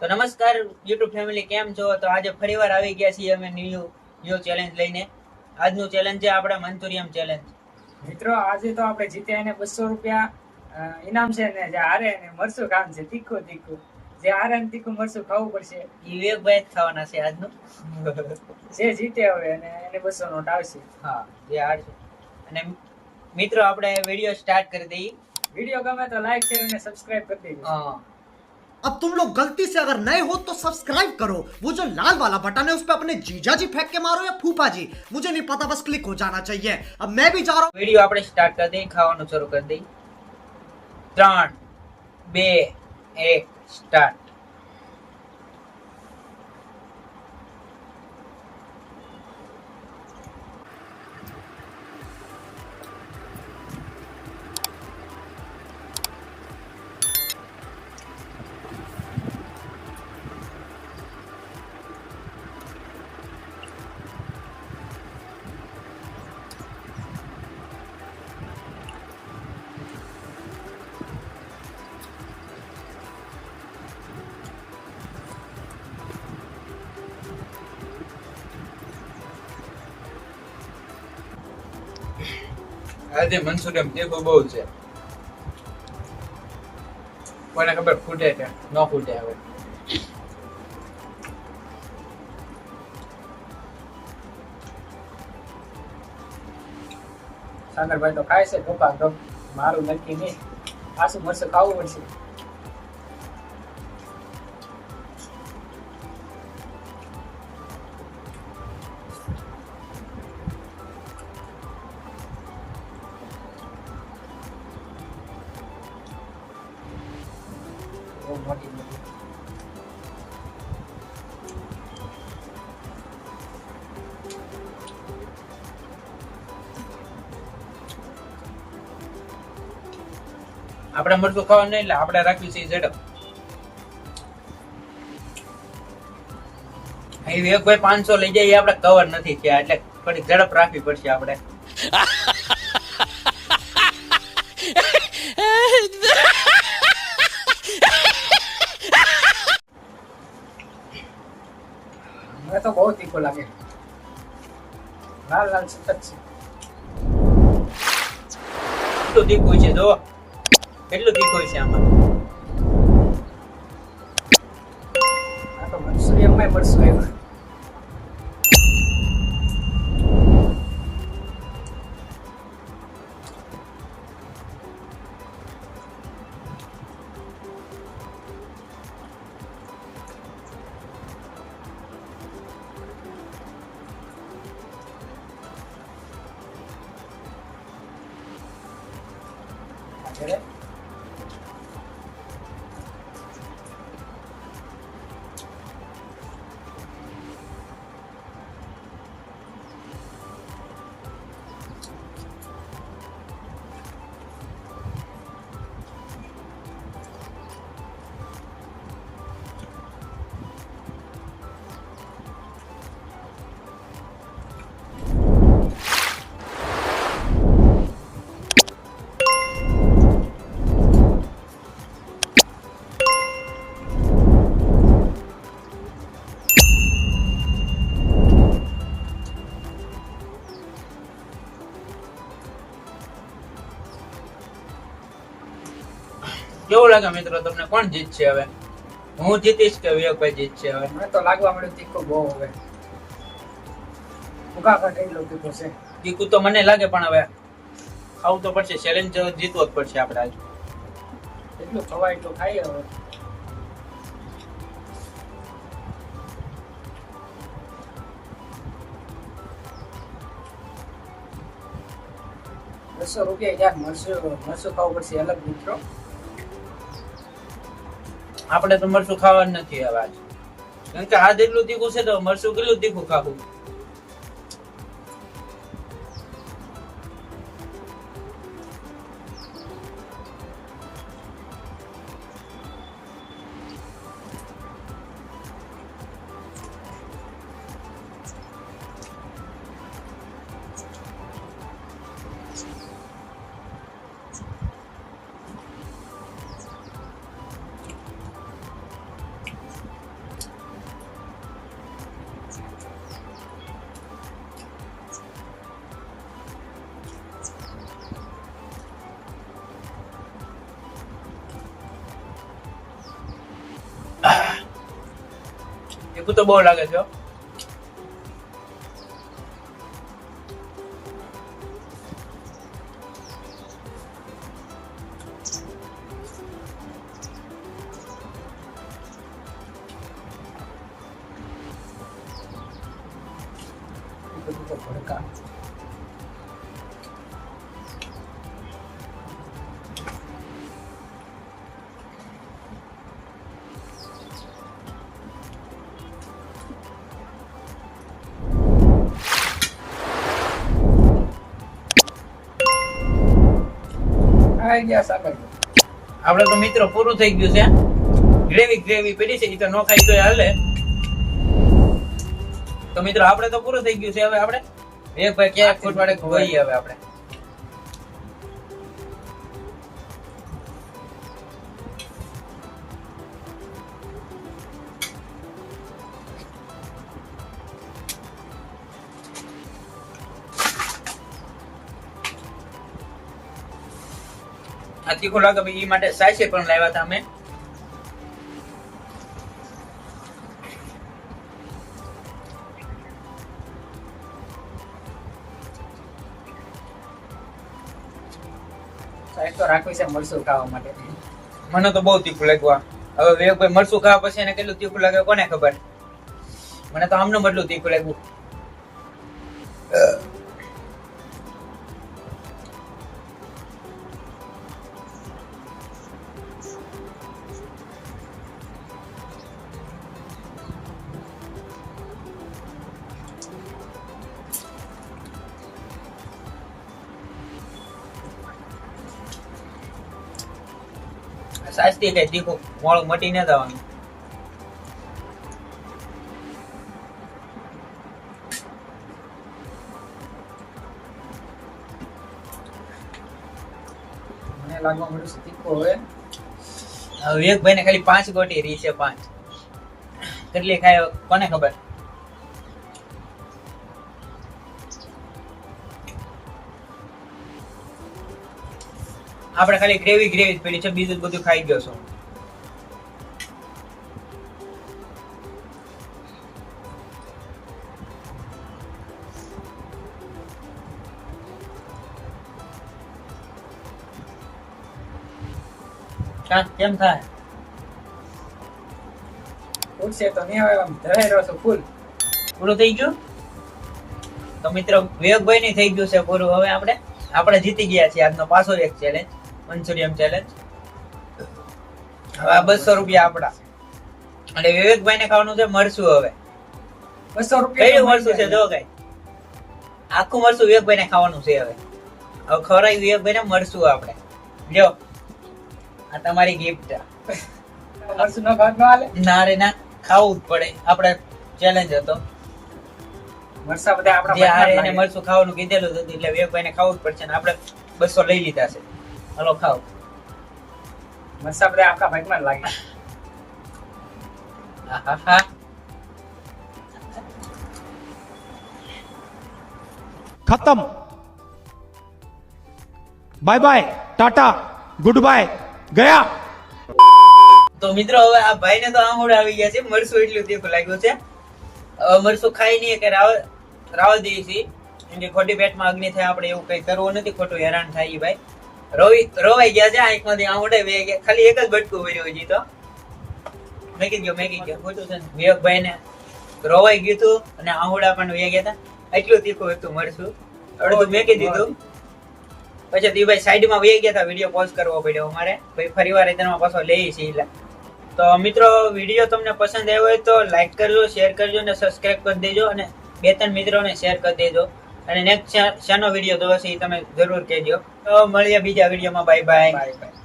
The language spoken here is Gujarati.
તો નમસ્કાર યુટ્યુબ ફેમિલી કેમ છો? તો આજે ફરીવાર આવી ગયા છીએ અમે ન્યુ ન્યુ ચેલેન્જ લઈને. આજનું ચેલેન્જ છે આપણે મંચુરિયમ ચેલેન્જ મિત્રો આજે તો આપણે જીત્યા એને બસો રૂપિયા ઇનામ છે ને જે હારે એને મરસું કામ છે તીખું તીખું. જે હારે ને તીખું મરસું ખાવું પડશે. વિવેકભાઈ જ ખાવાના છે આજનું. જે જીતે હવે અને એને બસો નોટ આવશે. હા જે હારશે. અને મિત્રો આપણે વીડિયો સ્ટાર્ટ કરી દઈએ. વીડિયો ગમે તો લાઈક શેર અને સબસ્ક્રાઇબ કરી દેજો. હા. अब तुम लोग गलती से अगर नए हो तो सब्सक्राइब करो वो जो लाल वाला बटन है उस पर अपने जीजा जी फेंक के मारो या फूफा जी मुझे नहीं पता बस क्लिक हो जाना चाहिए अब मैं भी जा रहा हूँ વિડીયો આપણે સ્ટાર્ટ કરી દઈએ ખાવાનું શરૂ કરી દઈએ ત્રણ બે એક સ્ટાર્ટ આજે મનસુરિયમ તીખું બહુ છે. કોને ખબર ફૂટે છે ન ફૂટે હવે. સાગરભાઈ તો ખાય છે ધોકા તો મારું નક્કી નહીં. પાછું મરસું ખાવું પડશે. મોટી આપણે મરચું ખાવાનું નહીં, એટલે આપણે રાખ્યું છે ઝડપ ઝડપ. અહીં ભાઈ પાંચસો લઈ જાય એ આપણે કવર નથી થયા, એટલે થોડી ઝડપ રાખવી પડશે આપણે. તીખું લાગે લાલ લાલ સતત છે કેટલું તીખું છે જો કેટલું તીખું છે આમાં આ તો મનસુરિયમમાં મરસું આવ્યું 네. કેવું લાગે મિત્રો તમને કોણ જીતશે હવે? હું જીતીશ કે વિવેકભાઈ જીતશે હવે? મને તો લાગવા મળ્યું તીખું બહુ હવે. ભૂખા કાઢ લો તીખું છે. તીખું તો મને લાગે પણ હવે ખાવું તો પડશે. ચેલેન્જ જીતવો જ પડશે આપણે આજ. એટલું ખવાય એટલું ખાઈએ હવે. બસો રૂપિયા ક્યાંક મરસું મરસું ખાવું પડશે અલગ મિત્રો. આપણે તો મરચું ખાવાનું નથી હવે આજ કેમ કે આ જેટલું તીખું છે તો મરચું કેટલું તીખું ખાવું? તીખું તો બહુ લાગે છે હો. તીખું આવી ગયા સાકર. આપણે તો મિત્રો પૂરું થઈ ગયું છે ગ્રેવી ગ્રેવી પડી છે એ તો ન ખાઈ તો હાલે. તો મિત્રો, આપણે તો પૂરું થઈ ગયું છે હવે આપણે? એક ભાઈ ક્યાંક ફૂટ વાળે હવે આપણે. આ તીખું લાગે ભાઈ એ માટે સાચે પણ લાવ્યા હતા અમે. રાખવી છે મરસું ખાવા માટે. મને તો બહુ તીખું લાગ્યું હવે વિવેકભાઈ મરચું ખાવા પછી એને કેટલું તીખું લાગે કોને ખબર? મને તો આમનું બદલું તીખું લાગ્યું. સાચી કઈ તીખું મોળું મટી ન જવાનું. મને લાગવા મળ્યું છે તીખું હવે. હવે વિવેકભાઈ ને ખાલી પાંચ ગોટી રહી છે પાંચ. કેટલી ખાય કોને ખબર? આપણે ખાલી ગ્રેવી ગ્રેવી જ પડી છે, બીજું બધું ખાઈ ગયો છો. કેમ થાય? ઉડશે તો નહીં હવે આમ ધરાઈ રહ્યો છો, ફૂલ. પૂરું થઈ ગયું? તો મિત્રો વિવેકભાઈ ની થઈ ગયું છે, પૂરું. હવે આપણે આપણે જીતી ગયા છીએ, આજનો પાછો એક ચેલેન્જ મંચુરિયન ચેલેન્જ હવે આ બસો રૂપિયા આપડા અને વિવેકભાઈ ને ખાવાનું છે મરસું હવે. બસો કયું રૂપિયા મરસું છે જો કઈ આખું મરસું વિવેકભાઈ ને ખાવાનું છે હવે. હવે ખવડાવી વિવેકભાઈ ને મરસું આપણે. જો આ તમારી ગિફ્ટ મરસું નો ભાગ ન હાલે? ના રે ના. ખાવું જ પડે. આપણે ચેલેન્જ હતો. મરસા બધા આપણા. મરચું ખાવાનું કીધેલું હતું એટલે વિવેકભાઈ ને ખાવું જ પડશે ને આપણે બસો લઈ લીધા છે. હલો ગુડ બાય ગયા તો મિત્રો હવે આ ભાઈ ને તો આમોડ આવી ગયા છે. મરસું એટલું દેખો લાગ્યું છે. હવે ખાઈ નહીં કે રાવ રાવ દઈએ છીએ ખોટી પેટમાં અગ્નિ થાય આપણે એવું કઈ કરવું નથી. ખોટું હેરાન થાય ભાઈ. રોવી રોવાઈ ગયા છે, આંખમાંથી વે ગયા ખાલી એક જ બટકું ભર્યું હજી તો. મેકી ગયો મેકી ગયો. ખોટું છે વિવેકભાઈ ને રોવાઈ ગયું હતું અને આંગુડા પણ વે ગયા હતા એટલું તીખું હતું મળશું અડધું મેકી દીધું. પછી દીભાઈ સાઈડમાં વહી ગયા હતા વીડિયો પોઝ કરવો પડ્યો અમારે. ભાઈ ફરી વાર એમાં પાછો લઈએ છીએ એટલે તો મિત્રો, વીડિયો તમને પસંદ આવ્યો હોય તો લાઈક કરજો શેર કરજો અને સબસ્ક્રાઈબ કરી દેજો અને બે ત્રણ મિત્રોને શેર કરી દેજો. અને નેક્સ્ટ શાનો વીડિયો જોવો છે એ તમે જરૂર કહેજો. તો મળીએ બીજા વિડીયોમાં બાય બાય બાય બાય